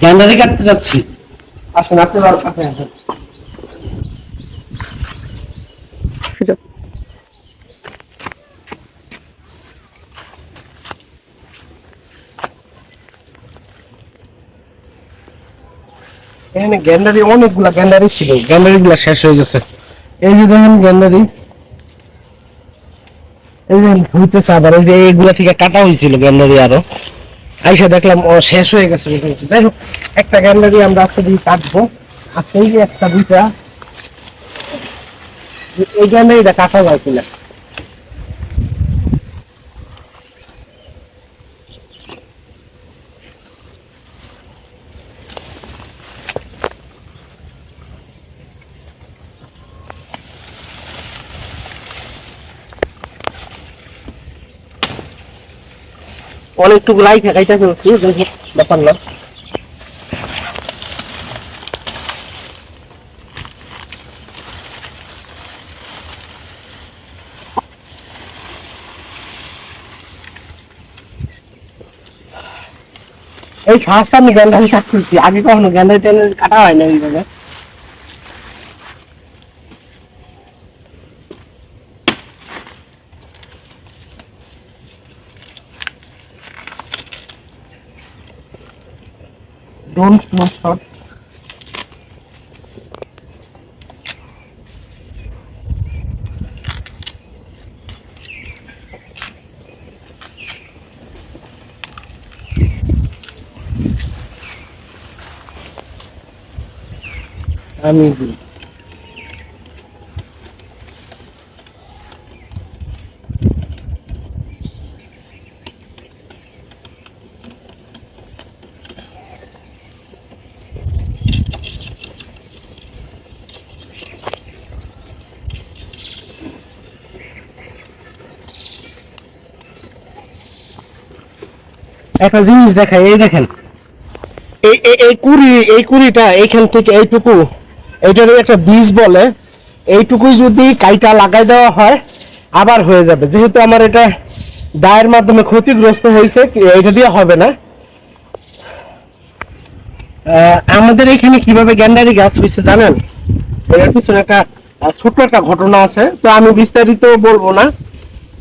গ্যান্ডারি কাটতে যাচ্ছি। আসেন আপনি আমার সাথে আসেন। এখানে গ্যান্ডারি অনেকগুলা গ্যান্ডারি ছিল। গ্যান্ডারি গুলা শেষ হয়ে গেছে। এই যে দেখেন গ্যান্ডারি হইতেছে আবার ওই যে এইগুলা থেকে কাটা হয়েছিল গ্যান্ডারি আরও। আইসা দেখলাম, ও শেষ হয়ে গেছে যাই হোক, একটা গ্যান্ডারি আমরা আজকে দিয়ে কাটবো। আজকে এই যে একটা দুইটা, এই গ্যান্ডারিটা কাটা যায় কিনা? অনেকটুকু লাই খাইতে ফেলছি ব্যাপার না। এই ফার্স্ট আমি গ্যান্ডারি কাটতেছি আগে কখনো গ্যান্ডারি টেনে কাটা হয় না এইভাবে। ডোন্ট নট শট আমি দিই। একটা জিনিস দেখাই, এই দেখেন। এই এই- কুড়ি এই কুড়িটা এইখান থেকে এইটুকু এইটার একটা বীজ বলে, এইটুকুই যদি কাইটা লাগাই দেওয়া হয়, আবার হয়ে যাবে। যেহেতু আমার এটা দায়ের মাধ্যমে ক্ষতিগ্রস্ত হয়েছে এটা দিয়ে হবে না। আমাদের এখানে কীভাবে গ্যান্ডারি গাছ হয়েছে জানেন? এর পিছনে একটা ছোট্ট একটা ঘটনা আছে। তো আমি বিস্তারিত বলব না।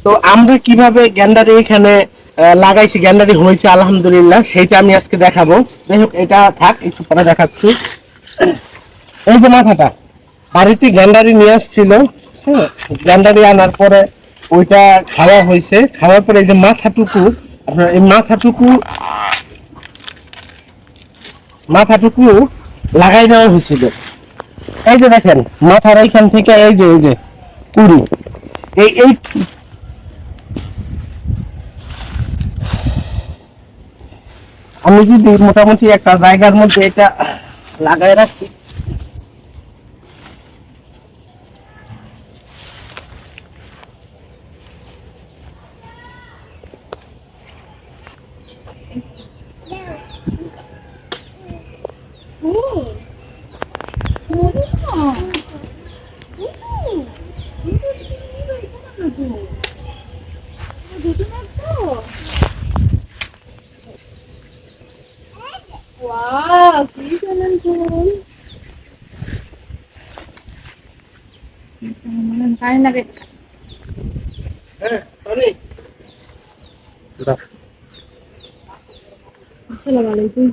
তো আমরা কীভাবে গ্যান্ডারি এখানে লাগাইছি গ্যান্ডারি হয়েছে আলহামদুলিল্লাহ। সেইটা আমি আজকে দেখাবো। যাই হোক, এটা থাক, একটু পরে দেখাচ্ছি। এই যে মাথাটা, বাড়িতে গ্যান্ডারি নিয়ে আসছিল। হ্যাঁ গ্যান্ডারি আনার পরে ওইটা খাওয়া হয়েছে। খাওয়ার পরে এই যে মাথাটুকু, আপনার এই মাথাটুকু মাথাটুকু লাগাই দেওয়া হয়েছিল। এই যে দেখেন, মাথার এইখান থেকে এই যে এই যে, কুড়ি। এই এই আমি যদি মোটামুটি একটা জায়গার মধ্যে এটা লাগাই রাখি Wow, kalian tuh. Kain na rin. Assalamualaikum.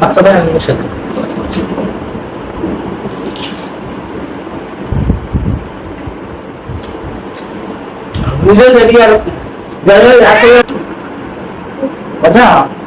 বাচ্চাদের সাথে બીજો જગ્યા બધા